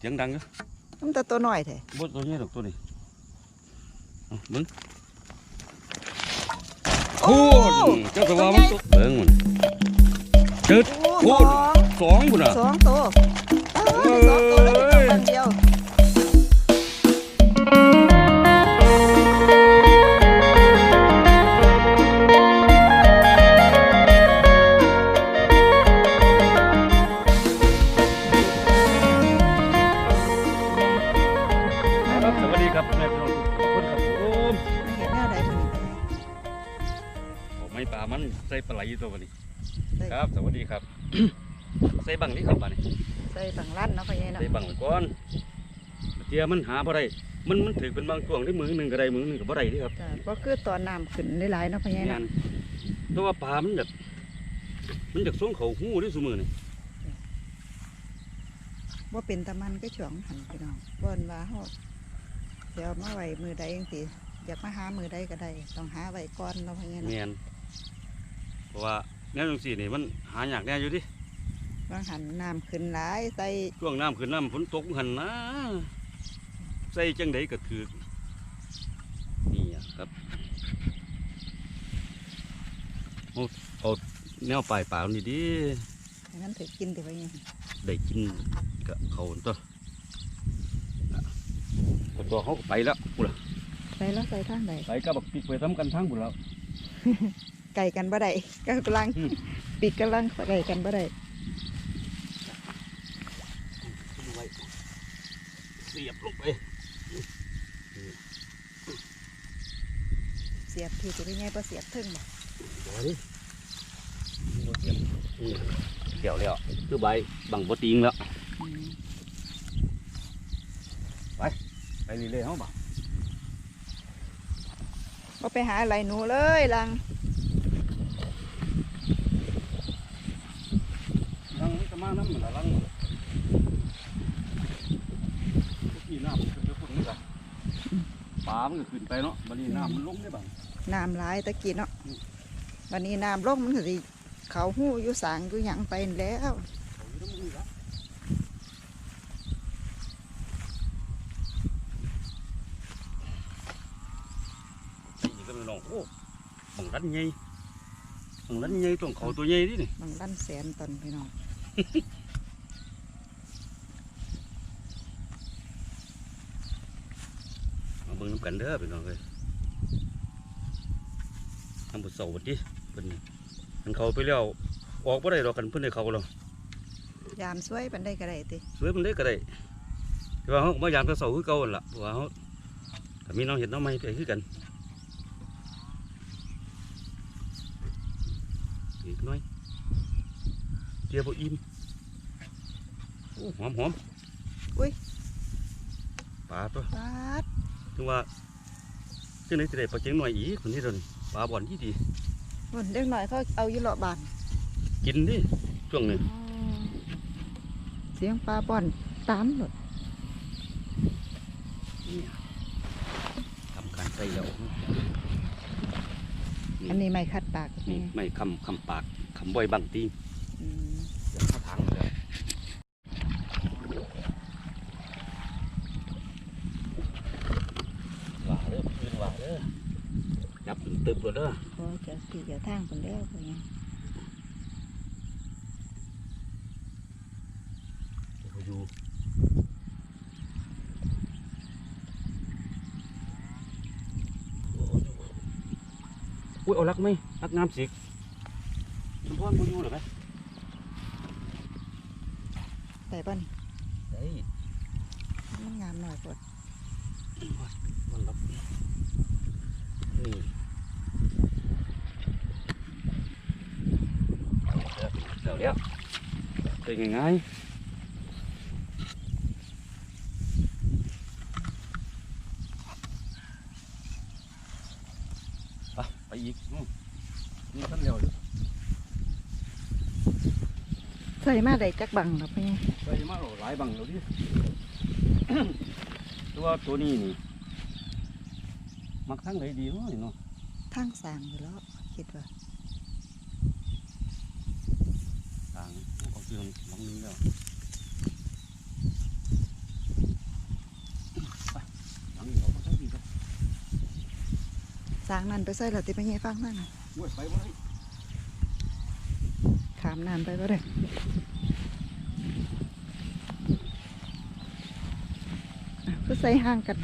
เสียงดังเด้อมันแต่ตัวน้อยแท้บ่ตัวนี้ดอกตัวนี้เอาเบิ่งโอ้พูดเจ้าก็ว่ามันตัวเบิ่งมันจึดโอ้พูสดองสองพุ่นน่ะสองตัวอ้าวได้สอง ผมไม่ปลามันใส่ปลาไหลอยู่ตัวนี้ได้ครับ สวัสดีครับ ใส่บังนี่ครับบัดนี้ใส่ฝั่งลั่นเนาะพ่อใหญ่เนาะใส่บังไว้ก่อนเทียมันหาบ่ได้มันมันถือเป็นบางช่วงที่มือหนึงก็ได้มือหนึงก็บ่ได้เด้ครับจ้ะก็คือตอนน้ำขึ้นหลายๆเนาะพ่อใหญ่งาเนาะนแต่ว่าปลามันแบบมันจากส่งเขาหูได้ซุมือนี่ว่าเป็นตะมันก็ช่วงหันพี่น้องบ่นว่าเฮาเดี๋ยวมาไว้มือใดจังซี่อยากมาหามือใดก็ได้ต้องหาไว้ก่อนเนาะพ่อใหญ่เนาะแม่น เพราะว่าแนวจังซี่นี่มันหายากแน่อยู่ดิบางหันน้ำขึ้นหลายใส่ช่วงน้ำขึ้นน้ำฝนตกหันนะใส่จังไดก็ถือนี่อะครับเอาเอาแนวปลายปลานี่ดิให้มันถือกินแต่พ่อใหญ่ได้กินกับเขาหั่นตัวน่ะแต่ตัวเขาก็ไปแล้วกูล่ะใส่แล้วใส่ทางใดไปกับบักปีกไปทำกันทั้งบุแล้ว ไก่กันบ่ได้ก็กำลังอืมปิดกำลังไก่กันบ่ได้เสียบลงไปเสียบที่สิพ่อใหญ่บ่เสียบถึงบ่เดี๋ยวดิบ่เสียบนี่เดี๋ยวแล้วคือใบบังบติงแล้วอืมไปนี่เลยเขาบ่บ่ไปหาอะไรหนูเลยลัง ลัง มันจะมาน้ำมันละลังที่น้ำมันขึ้นไปพุ่นนี่กันปลามันก็ขึ้นไปเนาะบัดนี้น้ำมันลงได้บ้างน้ำหลายตะกี้เนาะอืมวันนี้น้ำลงมันก็สิเขาหู้อยู่สางอยู่หยังไปนั่นแล้วเขาอยู่ตรงนี้ละนี่ก็ไม่ลองโอ้บังรันใหญ่บังรันใหญ่ต้องเขาตัวใหญ่ดินี่บางลั่นแสนตอนพี่น้อง มาเบิ่งน้ำกันเด้อพี่น้องเอ้ยทำบุญเสาร์บัดดิเพิ่นมันเขาไปแล้วออกบ่ได้ดอกกันเพิ่นได้เขาแล้วยามสวยปันได้ก็ได้ติสวยมันได้ก็ได้แต่ว่าเขาก็มายามแตะเสาคือเก่าหั่นล่ะเพราะว่าเขาก็มีน้องเห็ดน้องไม้ไปคือกันอีกหน้อย เจียวบ่อิ่มโอ้หอมหอมปลาตัวปาดถึงว่าจังได๋สิได้ปลาเจ๋งหน่อยอีกคนนี้เด้อนี่ปลาบ่อนที่ดีหุ่นเด็กหน่อยเขาเอาอยู่เลาะบานกินดิช่วงนี้อืมเสียงปลาป้อนตามหลดทำการใส่แล้วอันนี้ไม่คัดปากนี่นี่ไม่คำคำปากคำบ่อยบังตี อืมเดี๋ยวเข้าทางเลยว่าเด้อคืนว่าเด้อจับตึงตึบเลยเด้อพอจะสีจะทางคนแล้วคนนี้เดี๋ยวเขาอยู่อุ้ยเอาลักไหมลักงามสิคุณพ่อมึงอยู่หรือไหม แต่ป้นี่ได้มันงามหน่อยกดมันรับนี่เดี๋ยวเดี๋ยวเป็นยังไง ใส่มาได้จักบังหรอพี่ใส่มาหลายบังแล้วดิตัวตัวนี้นี่มักทั้งไหนดีเนาะเนาะทั้งสางอยู่แล้วคิดว่าสางของเชียงลองนึงแล้วสางนั่นไปใส่หรอติไปเงี้ยฟังนั่นโอ้ไปได้ามน้ำไปบ่ได้ก็ใส่ห่างกัน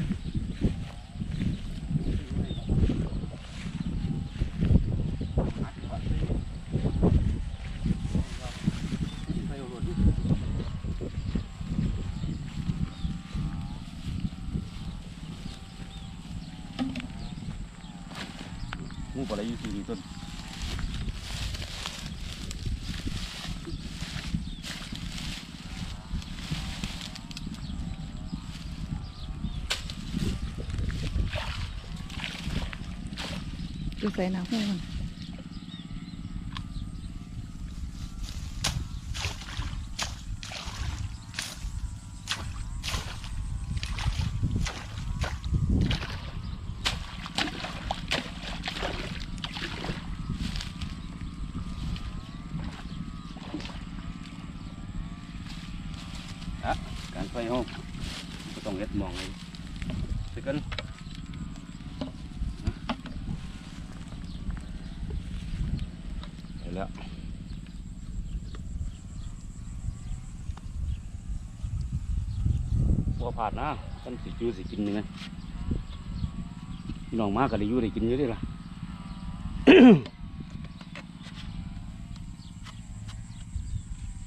งูปลาไหลอยู่ที่นี่ต้น ก็ใส่น้ำหูมันการไฟห้องก็ต้องเฮ็ดหมองเลยสิกันไปแล้ว บัวผาดนะท่านสิจูสิกินนี่นะพี่น้องมากก็ได้อยู่ได้กินอยู่เด้ล่ะ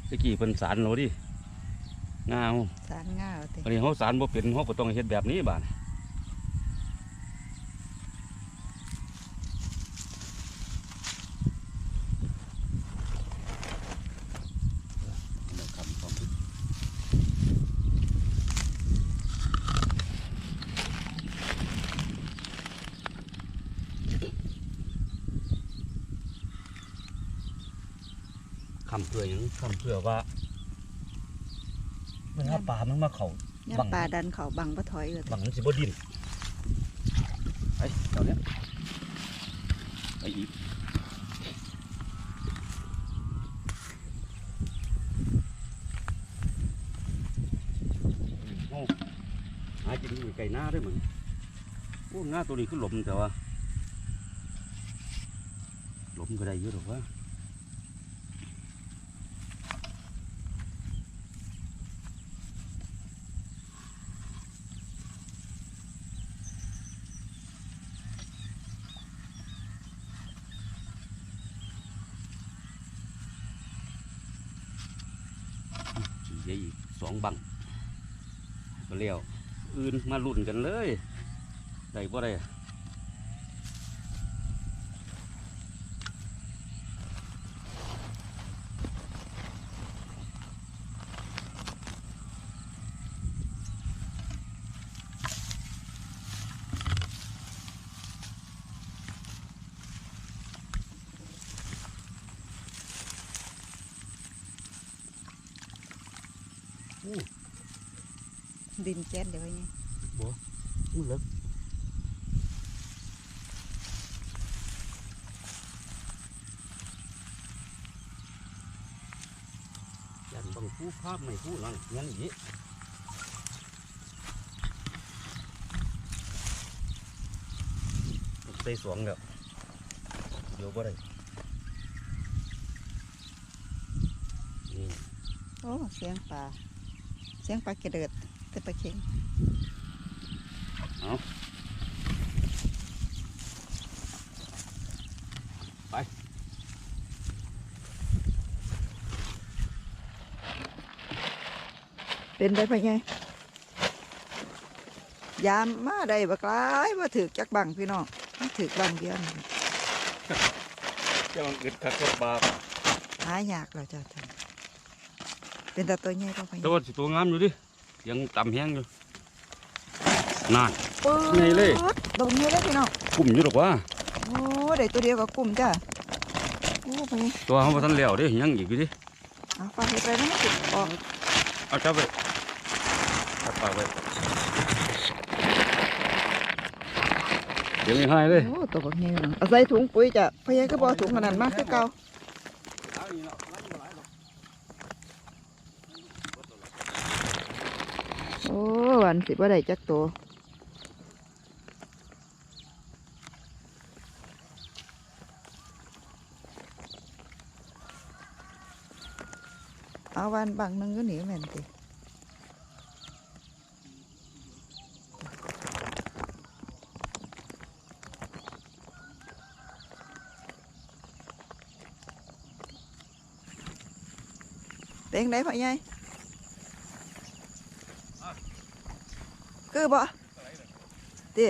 ตะกี้เป็นสารเราดิงาเฮาสารง่าวติอันนี้เขาสารบ่เป็นเขาก็ต้องเฮ็ดแบบนี้บาดคำเพื่อหยังคำ เพื่อว่าเวลาป่ามันมาเขาย่บังปลาดันเขาบังบ่ถอยเลยบังมันสิบ่ดินไปเจ้าเนี้ยไปอีกโอ้หากินอยู่ไก่หน้าด้วยเหมือนโอ้หน้าตัวนี้คือหลมแต่ว่าหลมก็ได้เยอะหรอกว่าียอีกสองบังก็เลี้ยวอื่นมาลุ่นกันเลยได้บ่ได้อู้ ดินแจ๊ดเดี๋ยวไว้นี่มันเลิกยันบังผู้ภาพไม่ผู้นั่ นงั้นอีกใส่สวงแล้วเดี๋ยวบ่ได้นี่โอ้เสียงปลาเสียงปลากระเดิดแต่ปลาเข็งไป เป็นได้ปะไง ยามมาได้บักหลายมาถือจักบังพี่น้องมาถือบังเดียวนี่จะมันอึดคักกับบาปหายากแล้วจ้าท่านเป็นแต่ตัวใหญ่ก็ไปแต่ว่าสิตัวงามอยู่ดิ ยังต่ำแห้งอยู่นานปึ๊ดไงเลยตรงนี้เลยพี่น้องกลุ่มอยู่หรอกว่าโอ้ได้ตัวเดียวกับกลุ่มจ้าโอ้ไปตัวเขาบ่ทันแล้วเด้ยังอีกอยู่ดิเอาฟังไปนะติดออกเอาจับไปจับปากไปเดี๋ยวไม่ให้เลยโอ้ตัวบักใหญ่พี่น้องเอาใส่ถุงปุ๋ยจ้ะพะยายก็บอถุงขนาดมากคือเก่า อันสิบ่ได้จักตัวเอาวันบังนึงก็หนีแม่นติเต็งได้พ่อใหญ่ คือบ่ติ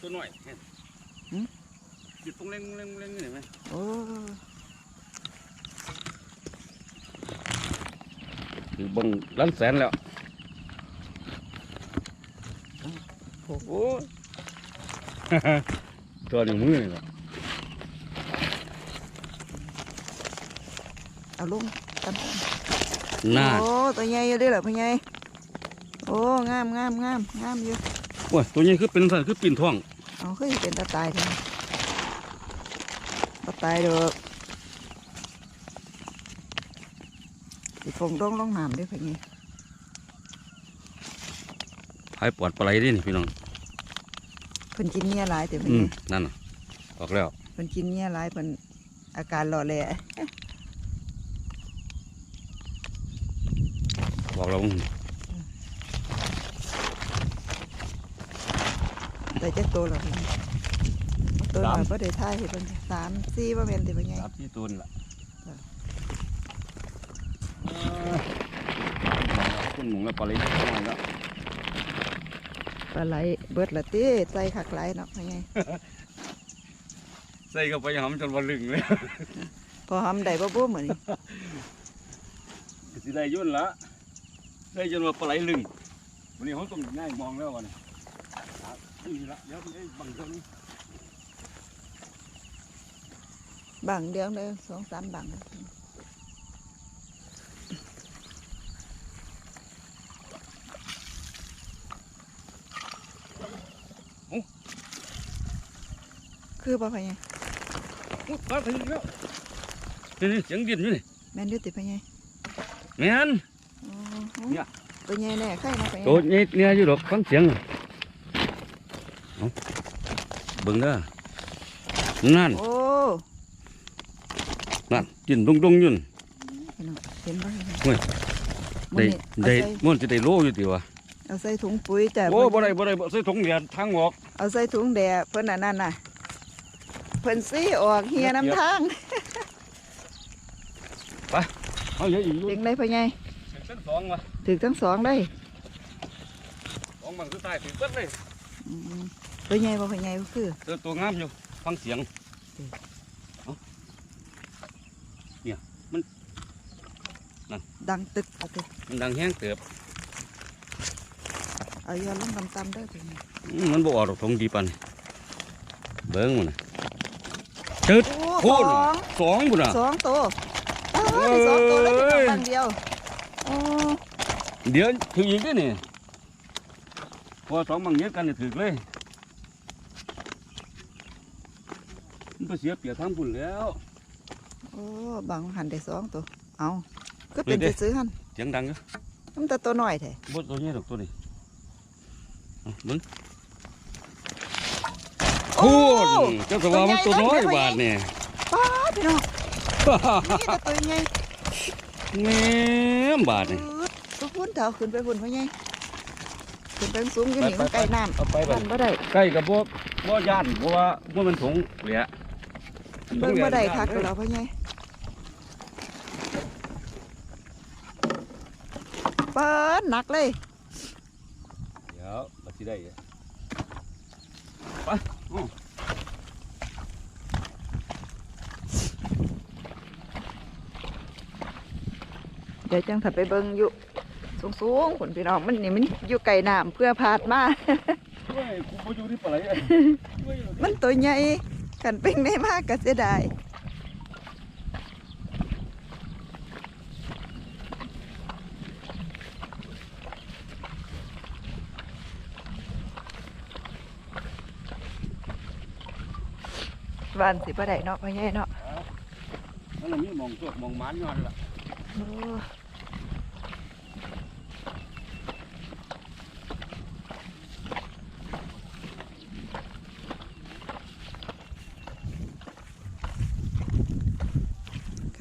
ตัวน้อยเห็นหยุดตรงเล็งเล็งเล็งนี่เห็นไหมโอ้คือเบังล้านแสนแล้วโอ้โหตัวหนึ่งมือนี่แหละ เอาลงกันน่าโอ้ตัวใหญ่อยู่เด้อเหรอพ่อใหญ่โอ้งามงามงามงามอยู่โอ้ยตัวนี้คือเป็นสัตว์คือปีนท้องเอาคือสิเป็นตาตายเถอะตาตายเด้อสิฟงร่องร่องน้ำเด้วยพ่อใหญ่พายปอดปลาไหลดินี่พี่น้องเพิ่นกินเนี้ยหลายแต่พ่ออืใหมญ่นั่นน่ะออกแล้วเพิ่นกินเนี้ยหลายเพิ่นอาการหล่อแหล่ บอกเราได้จักโตแล้วพ่อใหญ่ตัวหน่อยบ่ได้ทายให้เพิ่นสามสี่บ่แม่นติพ่อใหญ่รับที่ตุนล่ะจ้ะคุณหมูแล้วปลาไหลน้อยแล้วปลาไหลเบิดละติใส่คักหลายเนาะพ่อใหญ่ใส่เข้าไปหอมจนวันลึงเลยพอหำได้บ่บ่มื้อนี้สิได้ยุ่นละ ได้จนว่าปลาไหลลึงวันนี้เขาต้องง่ายมองแล้ววันนี้ครับนี่ละเดี๋ยวไอ้บังเท่านี้บังเดียวเด้อสองสามบังคือบ่พ่อใหญ่โอ้ปลาถึงแล้วนี่นี่เสียงดินอยู่นี่แม่นอยู่ติพ่อใหญ่แม่นอ๋อ เนี่ยตัวใหญ่แน่ไข่นะพ่อใหญ่ตัวนี้เนี่ยอยู่ดอกฟังเสียงเอาเบิ่งเด้อนั่นโอ้นั่นกินดงดงๆอยุ่นพี่น้องเห็นบ่เห็นเฮ้ยมื้ได้อนี้เอาได้ใส่มันจะได้โลอยู่ติวะเอาใส่ถุงปุ๋ยจ้ะโอ้บ่ได้บ่ได้บ่ใส่ถุงเดียดทางออก เอาใส่ถุงแดดเพิ่นอันนั้นน่ะเพิ่นซี่ออกเฮียน้ำทางเอาเยอะอีกอยู่ถึงได้พ่อใหญ่เส้นสองวะ ถึงทั้งสองได้สองบังสุดท้ายถึงเบิดเลยอืมตัวใหญ่บ่พ่อใหญ่ก็คือเจอตัวงามอยู่ฟังเสียงเอาเนี่ยมันดังตึกเอาติมันดังแห้งเติบเอาย้อนลงต่ำๆเด้อพ่อใหญ่อืมมันบ่ออกดอกทงดีปันเบิ่งมันน่ะจืดโอ้โคสตรองสองบุญอะสองตัวอ้าวได้สองตัวแล้วเป็นเอ้ยบังเดียวโอ้ เดี๋ยวถืออีกด้วยนี่พอสองบังเยอะกันเนี่ยถือเลยมันไปเสียเปรียบทางบุญแล้วโอ้บังหันได้สองตัวเอาก็เป็นนี่จะเด้ซื้อหันเสียงดังอยู่มันแต่ตัวน้อยแท้บดตัวนี้ดอกตัวนี้เอาเบิ่งโอ้โอ้เจ้าสว่ามันตัวน้อยบาทเนี่ยป้าดพี่น้องนี่แต่ตัวใหญ่แม่มบาทนี่ตัว พุ่นเถาขึ้นไปพุ่นพ่อใหญ่ขึ้นไปสูงอยู่นี่มันใกล้น้เอาไปำบัมันนบ่ได้ใกล้กับพวกบ่ย่านเพราะว่าบ่มันถุงเหลียเบิ่งบ่ได้คักแล้วพ่อใหญ่เปิดหนักเลยเดี๋ยวบัดสิได้ไปอื้อเดี๋ยวจังถัดไปเบิ่งอยู่ สูงๆผลพี่น้องมันนี่มันอยู่ไกลน้ำเพื่อพาดมาช่วยกูบ่อยู่ที่ปลาไหลเอ้ยช่วยอยู่มันตัวใหญ่กันเป็นได้มากก็เสียดายวันสิบ่ได้เนาะพ่อใหญ่เนาะมันน่ะมีหมองตัวหมองหมานอยู่หั่นล่ะ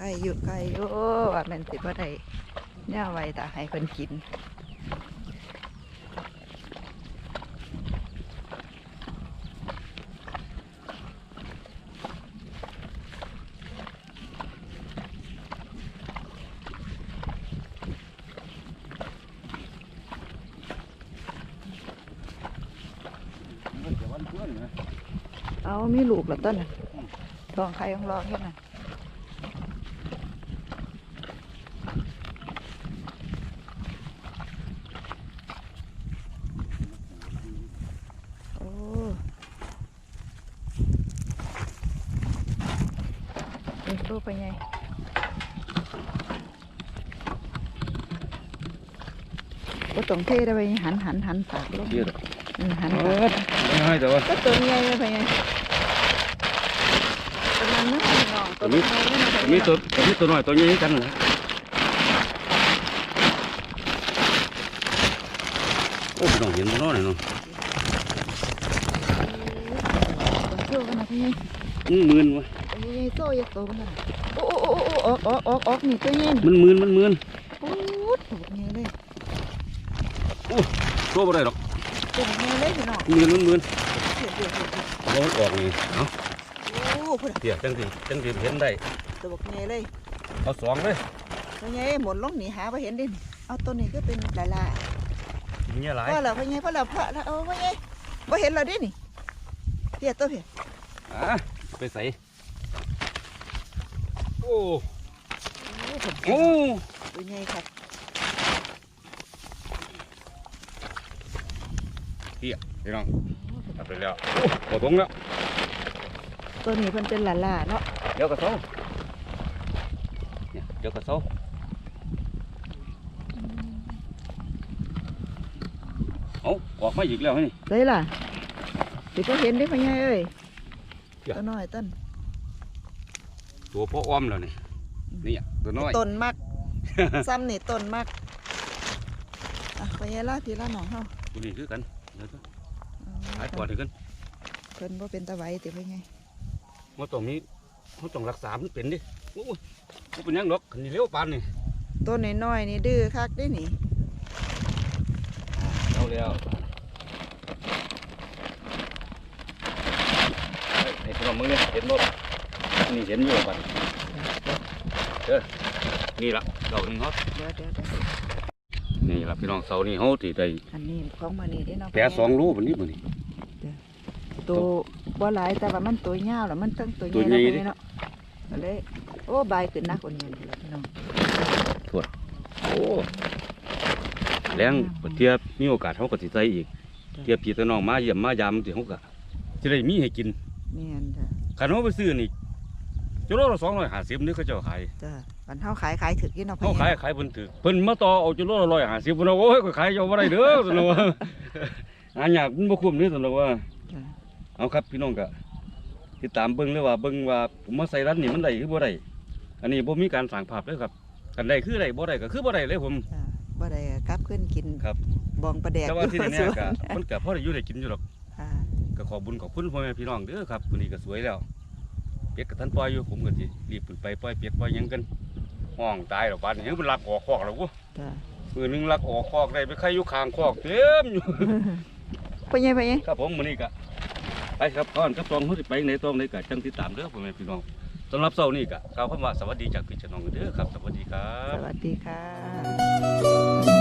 โอ้รอยู่ไกลอยู่ว่าแมันสิบ่ได้เนี่ยไว้แต่ให้เพิ่นกินเอามีลูกแล้วต้นทองใครของรอแค่นั้นโอ้ เด็กตัวไปไงก็ต้องเทได้ไปหันหันหันปากลงเยอะอืมหันเอปากอไม่ให้แต่ว่าก็ตัวใหญ่เลยไปไงประมาณนั้นน้องตัวใหญ่เลยนะไปไงมีตัวมีตัวน้อยตัวใหญ่กันเหรอโอ้พี่น้องเห็นมันน้อยเนาะตัวเที่ยวกันนะพี่ไงมันมืนวะตัว ใหญ่โตใหญ่โตกันนะโอ้โอ้โอ้โอ้ออกออกออกออกนี่ตัวใหญ่มันมืนมันมืนโอ้ตัวใหญ่เลยโอ้ตัวบ่ได้หรอกตัวใหญ่เลยพี่น้องมืนมันมืนเอามันออกนี่เอาะโอ้พุ่นเดี๋ยวจังสิจังสิเห็นได้ตัวใหญ่เลยเอาสองเลยตัวใหญ่หมดลงหนีหาไปเห็นดิเอาตัวนี้ก็เป็นลายลายกินเงี้ยหลายพ่อเราพ่อใหญ่พ่อเราพ่อเราเอาพ่อใหญ่พ่เห็นเราดินี่เพียตัวเพียอะไปใส่ โอ้โอ้พุ่นโอ้ตัวใหญ่ครับพี่น้องกลับไปแล้วโอ้พอตรงแล้วตัวนี้เพิ่นเป็นลาลาเนาะเดี๋ยวกระเซ้าเนี่ยเดี๋ยวกระเซ้าเอาออกมาอีกแล้วนี่ได้ล่ะสิก็เห็นได้พ่อใหญ่เอ้ยเดี๋ยวตัวน้อยต้น ตัวพ่ออ้อมแล้วนี่นี่อะตัวน้อยต้นมักซ้ำนี่ต้นมักอะพ่อใหญ่ละทีละหนองเฮาตัวนี้คือกันเดี๋ยวเอาหายก่อนถึงกันเพิ่นบ่เป็นตะไหวติพ่อใหญ่มันต้องมีมันต้องรักษามันเป็นดิโอ้ยมันเป็นหยังดอกขันนี่เลี้ยวปานนี่ต้นน้อยๆนี่ดื้อคักได้นี่เอาแล้วไอ้พี่น้องมึงเนี่ยเห็นบ่ นี่เห็นอยู่บัดเด้อนี่ละเก่าหนึ่งฮอตเดี๋ยวเดี๋ยวเดี๋ยวนี่ละพี่น้องเสานี่เขาที่ได้อันนี้ของมานี่เด้เนาะแปรสองรูปอันนี้มันนี่ตัวบ่หลายแต่ว่ามันตัวยาวแล้วมันตั้งตัวตัวใหญ่ใหญ่เนาะดิเนาะก็เลยโอ้บายขึ้นนักกว่านี้พุ่นล่ะพี่น้องโอ้แรงเทียบมีโอกาสเขาก็สิใส่อีก เทียบพี่ตน้องมาเยี่ยมมายามสิเขาก็จะได้มีให้กินแม่นจ้ะขันเขาไปซื้อนี่ จุโลละสองร้อยห้าสิบนี่เขาเจะขายจ้ะบันเฮาขายขายถึกอยู่เนาะพ่เขาอใหขายญ่ขายเพิ่นถือเพิ่นมาต่อเอาจุโลละร้อยห้าสิบเพิ่นว่าโอ้ยก็ขายเจ้าบ่ได้เด้อสนว่าหาอยากมันบ่คุ้มนี่สนว่าจ้ะเอาครับพี่น้องก็ติดตามเบิ่งเลยว่าเบิ่งว่าผมมาใส่ร้านนี่มันได้คือบ่ได้อันนี้บ่มีการสั่งภาพเลยครับกันได้คือได้บ่ได้ก็คือบ่ได้เลยผม จ้ะบ่ได้กลับขึ้นกินครับ บองประแดกแต่ว่าที่อยู่นี่สวนก็มันก็พอได้อยู่ได้กินอยู่หรอก ค่ะ ก็ขอบุญขอบคุณพ่อแม่พี่น้องเด้อครับวันนี้ก็สวยแล้ว เป็ดกับท่านปล่อยอยู่ผมก็สิรีบขึ้นไปปล่อยเป็ดปล่อยหยังกันห้องตายหรอกบ้านนี้ยังเป็นลักออกคอกแล้วกูจ้ะมือหนึงลักออกคอกได้ไปใครอยู่ข้างคอกเต็มอยู่พ่อใหญ่พ่อใหญ่ครับผมมื้อนี้ก็ไปครับก่อนกับตองเขาสิไปไหนตองไหนก็จังติดตามเด้อพ่อแม่พี่น้องสำหรับเช้านี้ก็กล่าวคำว่าสวัสดีจากพี่เจาน้องเด้อครับสวัสดีครัสบวัสดีค่ะ